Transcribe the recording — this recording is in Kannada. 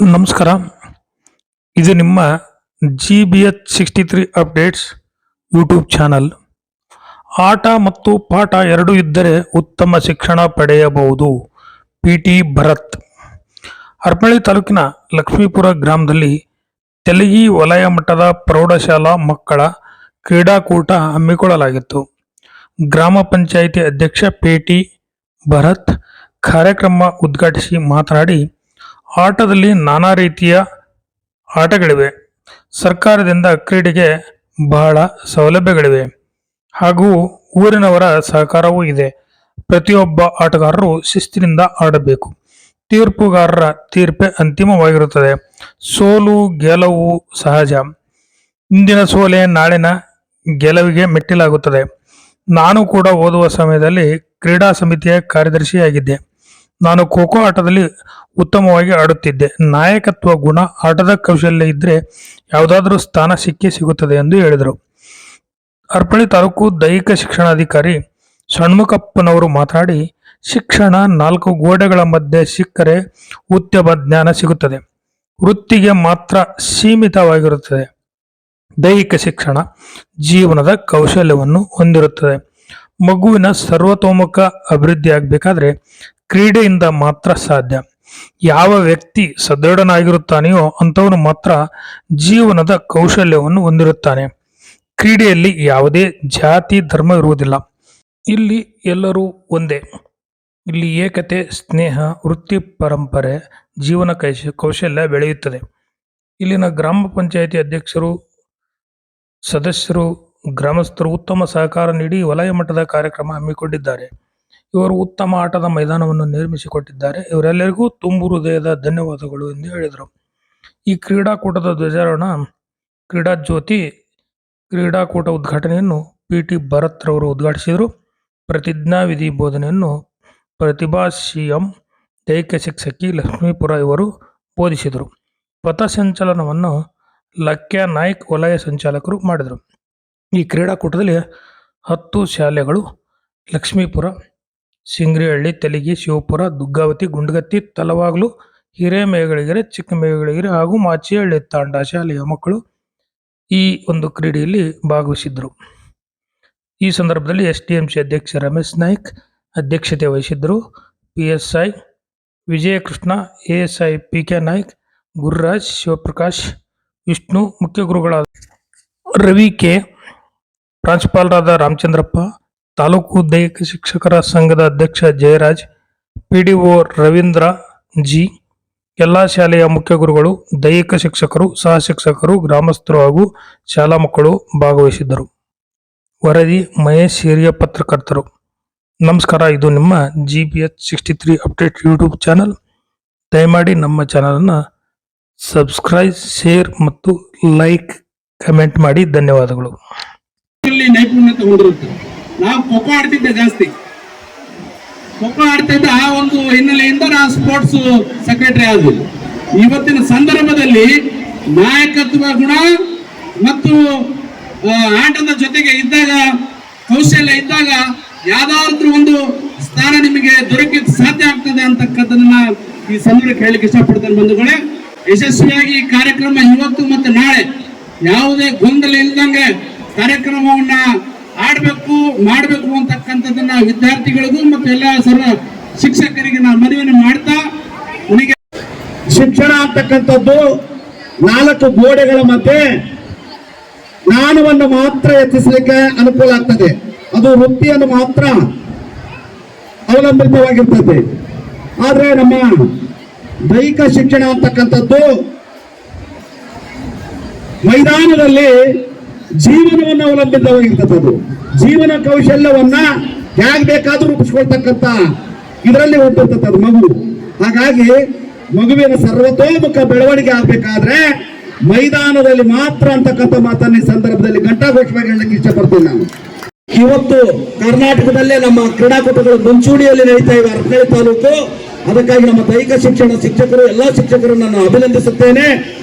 ನಮಸ್ಕಾರ. ಇದು ನಿಮ್ಮ G B H sixty three updates YouTube channel ಆಟ ಮತ್ತು ಪಾಠ ಎರಡೂ ಇದ್ದರೆ ಉತ್ತಮ ಶಿಕ್ಷಣ ಪಡೆಯಬಹುದು. ಪಿ ಟಿ ಭರತ್ ಹರಪಳ್ಳಿ ತಾಲೂಕಿನ ಲಕ್ಷ್ಮೀಪುರ ಗ್ರಾಮದಲ್ಲಿ ತೆಲಗಿ ವಲಯ ಮಟ್ಟದ ಪ್ರೌಢಶಾಲಾ ಮಕ್ಕಳ ಕ್ರೀಡಾಕೂಟ ಹಮ್ಮಿಕೊಳ್ಳಲಾಗಿತ್ತು. ಗ್ರಾಮ ಪಂಚಾಯಿತಿ ಅಧ್ಯಕ್ಷ ಪಿ ಟಿ ಭರತ್ ಕಾರ್ಯಕ್ರಮ ಉದ್ಘಾಟಿಸಿ ಮಾತನಾಡಿ ಆಟದಲ್ಲಿ ನಾನಾ ರೀತಿಯ ಆಟಗಳಿವೆ. ಸರ್ಕಾರದಿಂದ ಕ್ರೀಡೆಗೆ ಬಹಳ ಸೌಲಭ್ಯಗಳಿವೆ. ಹಾಗೂ ಊರಿನವರ ಸಹಕಾರವೂ ಇದೆ. ಪ್ರತಿಯೊಬ್ಬ ಆಟಗಾರರು ಶಿಸ್ತಿನಿಂದ ಆಡಬೇಕು. ತೀರ್ಪುಗಾರರ ತೀರ್ಪೆ ಅಂತಿಮವಾಗಿರುತ್ತದೆ. ಸೋಲು ಗೆಲುವು ಸಹಜ. ಇಂದಿನ ಸೋಲೆ ನಾಳಿನ ಗೆಲುವಿಗೆ ಮೆಟ್ಟಿಲಾಗುತ್ತದೆ. ನಾನು ಕೂಡ ಓದುವ ಸಮಯದಲ್ಲಿ ಕ್ರೀಡಾ ಸಮಿತಿಯ ಕಾರ್ಯದರ್ಶಿಯಾಗಿದ್ದೆ. ನಾನು ಖೋಖೋ ಆಟದಲ್ಲಿ ಉತ್ತಮವಾಗಿ ಆಡುತ್ತಿದ್ದೆ. ನಾಯಕತ್ವ ಗುಣ, ಆಟದ ಕೌಶಲ್ಯ ಇದ್ದರೆ ಯಾವುದಾದರೂ ಸ್ಥಾನ ಸಿಕ್ಕೇ ಸಿಗುತ್ತದೆ ಎಂದು ಹೇಳಿದರು. ಅರ್ಪಳಿ ತಾಲೂಕು ದೈಹಿಕ ಶಿಕ್ಷಣಾಧಿಕಾರಿ ಷಣ್ಮುಖಪ್ಪನವರು ಮಾತನಾಡಿ ಶಿಕ್ಷಣ ನಾಲ್ಕು ಗೋಡೆಗಳ ಮಧ್ಯೆ ಸಿಕ್ಕರೆ ಉತ್ತಮ ಜ್ಞಾನ ಸಿಗುತ್ತದೆ. ವೃತ್ತಿಗೆ ಮಾತ್ರ ಸೀಮಿತವಾಗಿರುತ್ತದೆ. ದೈಹಿಕ ಶಿಕ್ಷಣ ಜೀವನದ ಕೌಶಲ್ಯವನ್ನು ಹೊಂದಿರುತ್ತದೆ. ಮಗುವಿನ ಸರ್ವತೋಮುಖ ಅಭಿವೃದ್ಧಿ ಆಗಬೇಕಾದ್ರೆ ಕ್ರೀಡೆಯಿಂದ ಮಾತ್ರ ಸಾಧ್ಯ. ಯಾವ ವ್ಯಕ್ತಿ ಸದೃಢನಾಗಿರುತ್ತಾನೆಯೋ ಅಂಥವನು ಮಾತ್ರ ಜೀವನದ ಕೌಶಲ್ಯವನ್ನು ಹೊಂದಿರುತ್ತಾನೆ. ಕ್ರೀಡೆಯಲ್ಲಿ ಯಾವುದೇ ಜಾತಿ, ಧರ್ಮ ಇರುವುದಿಲ್ಲ. ಇಲ್ಲಿ ಎಲ್ಲರೂ ಒಂದೇ. ಇಲ್ಲಿ ಏಕತೆ, ಸ್ನೇಹ, ವೃತ್ತಿ, ಪರಂಪರೆ, ಜೀವನ ಕೈಶ ಕೌಶಲ್ಯ ಬೆಳೆಯುತ್ತದೆ. ಇಲ್ಲಿನ ಗ್ರಾಮ ಪಂಚಾಯಿತಿ ಅಧ್ಯಕ್ಷರು, ಸದಸ್ಯರು ಗ್ರಾಮಸ್ಥರು ಉತ್ತಮ ಸಹಕಾರ ನೀಡಿ ವಲಯ ಮಟ್ಟದ ಕಾರ್ಯಕ್ರಮ ಹಮ್ಮಿಕೊಂಡಿದ್ದಾರೆ. ಇವರು ಉತ್ತಮ ಆಟದ ಮೈದಾನವನ್ನು ನಿರ್ಮಿಸಿಕೊಟ್ಟಿದ್ದಾರೆ. ಇವರೆಲ್ಲರಿಗೂ ತುಂಬು ಹೃದಯದ ಧನ್ಯವಾದಗಳು ಎಂದು ಹೇಳಿದರು. ಈ ಕ್ರೀಡಾಕೂಟದ ಧ್ವಜಾರೋಹಣ ಕ್ರೀಡಾ ಜ್ಯೋತಿ ಕ್ರೀಡಾಕೂಟ ಉದ್ಘಾಟನೆಯನ್ನು ಪಿ ಟಿ ಭರತ್ ರವರು ಉದ್ಘಾಟಿಸಿದರು. ಪ್ರತಿಜ್ಞಾವಿಧಿ ಬೋಧನೆಯನ್ನು ಪ್ರತಿಭಾ ಸಿ ಎಂ ದೈಹಿಕ ಶಿಕ್ಷಕಿ ಲಕ್ಷ್ಮೀಪುರ ಇವರು ಬೋಧಿಸಿದರು. ಪಥಸಂಚಲನವನ್ನು ಲಕ್ಯ ನಾಯ್ಕ್ ವಲಯ ಸಂಚಾಲಕರು ಮಾಡಿದರು. ಈ ಕ್ರೀಡಾಕೂಟದಲ್ಲಿ ಹತ್ತು ಶಾಲೆಗಳು, ಲಕ್ಷ್ಮೀಪುರ, ಸಿಂಗ್ರಿಹಳ್ಳಿ, ತೆಲಿಗಿ, ಶಿವಪುರ, ದುಗ್ಗಾವತಿ, ಗುಂಡ್ಗತ್ತಿ, ತಲವಾಗ್ಲು, ಹಿರೇಮೇಗಳಿಗೆರೆ, ಚಿಕ್ಕಮೇಗಳಿಗೆರೆ ಹಾಗೂ ಮಾಚಿಹಳ್ಳಿ ತಾಂಡ ಶಾಲೆಯ ಮಕ್ಕಳು ಈ ಒಂದು ಕ್ರೀಡೆಯಲ್ಲಿ ಭಾಗವಹಿಸಿದ್ದರು. ಈ ಸಂದರ್ಭದಲ್ಲಿ ಎಸ್ ಡಿ ಎಂ ಸಿ ಅಧ್ಯಕ್ಷ ರಮೇಶ್ ನಾಯ್ಕ್ ಅಧ್ಯಕ್ಷತೆ ವಹಿಸಿದ್ದರು. P S I Vijayakrishna A S I P K Naik, Gururaj, Shivaprakash, Vishnu ಮುಖ್ಯ ಗುರುಗಳಾದ ರವಿ ಕೆ. ಪ್ರಾಂಶುಪಾಲರಾದ ರಾಮಚಂದ್ರಪ್ಪ, ತಾಲೂಕು ದೈಹಿಕ ಶಿಕ್ಷಕರ ಸಂಘದ ಅಧ್ಯಕ್ಷ ಜಯರಾಜ್, ಪಿಡಿಒ ರವೀಂದ್ರ, ಜಿ, ಎಲ್ಲ ಶಾಲೆಯ ಮುಖ್ಯ ಗುರುಗಳು, ದೈಹಿಕ ಶಿಕ್ಷಕರು ಸಹ ಶಿಕ್ಷಕರು ಗ್ರಾಮಸ್ಥರು ಹಾಗೂ ಶಾಲಾ ಮಕ್ಕಳು ಭಾಗವಹಿಸಿದ್ದರು. ವರದಿ ಮಹೇಶ್ ಹಿರಿಯ ಪತ್ರಕರ್ತರು. ನಮಸ್ಕಾರ, ಇದು ನಿಮ್ಮ G B H sixty three update YouTube channel ದಯಮಾಡಿ ನಮ್ಮ ಚಾನಲನ್ನು ಸಬ್ಸ್ಕ್ರೈಬ್ ಶೇರ್ ಮತ್ತು ಲೈಕ್ ಕಮೆಂಟ್ ಮಾಡಿ. ಧನ್ಯವಾದಗಳು. ನೈಪುಣ್ಯತೆ ಹೊಂದಿರುತ್ತೆ ನಾವು ಖೋಖೋ ಆಡ್ತಿದ್ದೆ ಜಾಸ್ತಿ. ಖೋಖೋ ಆಡ್ತಿದ್ದ ಆ ಒಂದು ಹಿನ್ನೆಲೆಯಿಂದ ನಾ ಸ್ಪೋರ್ಟ್ಸ್ ಸೆಕ್ರೆಟರಿ ಆದ್ವಿ. ಇವತ್ತಿನ ಸಂದರ್ಭದಲ್ಲಿ ನಾಯಕತ್ವ ಗುಣ ಮತ್ತು ಆಟದ ಜೊತೆಗೆ ಇದ್ದಾಗ, ಕೌಶಲ್ಯ ಇದ್ದಾಗ ಯಾವ್ದಾದ್ರು ಒಂದು ಸ್ಥಾನ ನಿಮಗೆ ದೊರಕಿದ ಸಾಧ್ಯ ಆಗ್ತದೆ ಅಂತಕ್ಕಂಥದನ್ನ ಈ ಸಂದರ್ಭಕ್ಕೆ ಹೇಳಲಿಕ್ಕೆ ಇಷ್ಟಪಡ್ತೇನೆ ಬಂಧುಗಳೇ. ಯಶಸ್ವಿಯಾಗಿ ಈ ಕಾರ್ಯಕ್ರಮ ಇವತ್ತು ಮತ್ತು ನಾಳೆ ಯಾವುದೇ ಗೊಂದಲ ಇಲ್ದಂಗೆ ಕಾರ್ಯಕ್ರಮವನ್ನ ಆಡ್ಬೇಕು, ಮಾಡಬೇಕು ಅಂತಕ್ಕಂಥದ್ದನ್ನ ವಿದ್ಯಾರ್ಥಿಗಳಿಗೂ ಮತ್ತು ಎಲ್ಲ ಸರ್ವ ಶಿಕ್ಷಕರಿಗೆ ನಾನು ಮನವಿಯನ್ನು ಮಾಡ್ತಾ ನನಗೆ ಶಿಕ್ಷಣ ಅಂತಕ್ಕಂಥದ್ದು ನಾಲ್ಕು ಗೋಡೆಗಳ ಮಧ್ಯೆ ಜ್ಞಾನವನ್ನು ಮಾತ್ರ ಹೆಚ್ಚಿಸಲಿಕ್ಕೆ ಅನುಕೂಲ ಆಗ್ತದೆ. ಅದು ವೃತ್ತಿಯನ್ನು ಮಾತ್ರ ಅವಲಂಬಿತವಾಗಿರ್ತದೆ. ಆದರೆ ನಮ್ಮ ದೈಹಿಕ ಶಿಕ್ಷಣ ಅಂತಕ್ಕಂಥದ್ದು ಮೈದಾನದಲ್ಲಿ ಜೀವನವನ್ನು ಅವಲಂಬಿತವಾಗಿರ್ತಕ್ಕಂಥದ್ದು ಜೀವನ ಕೌಶಲ್ಯವನ್ನ ಹೇಗ್ ಬೇಕಾದ್ರೂ ರೂಪಿಸ್ಕೊಳ್ತಕ್ಕಂಥ ಇದರಲ್ಲಿ ಹೊಂದಿರ್ತದೆ ಮಗು. ಹಾಗಾಗಿ ಮಗುವಿನ ಸರ್ವತೋಮುಖ ಬೆಳವಣಿಗೆ ಆಗ್ಬೇಕಾದ್ರೆ ಮೈದಾನದಲ್ಲಿ ಮಾತ್ರ ಅಂತಕ್ಕಂಥ ಮಾತನ್ನ ಈ ಸಂದರ್ಭದಲ್ಲಿ ಘಂಟಾಘೋಷವಾಗಿ ಹೇಳಕ್ಕೆ ಇಷ್ಟಪಡ್ತೀನಿ ನಾನು. ಇವತ್ತು ಕರ್ನಾಟಕದಲ್ಲೇ ನಮ್ಮ ಕ್ರೀಡಾಕೂಟಗಳು ಮುಂಚೂಣಿಯಲ್ಲಿ ನಡೀತಾ ಇವೆ ಅರ್ಕಳಿ ತಾಲೂಕು. ಅದಕ್ಕಾಗಿ ನಮ್ಮ ದೈಹಿಕ ಶಿಕ್ಷಣ ಶಿಕ್ಷಕರು, ಎಲ್ಲಾ ಶಿಕ್ಷಕರು ನಾನು ಅಭಿನಂದಿಸುತ್ತೇನೆ.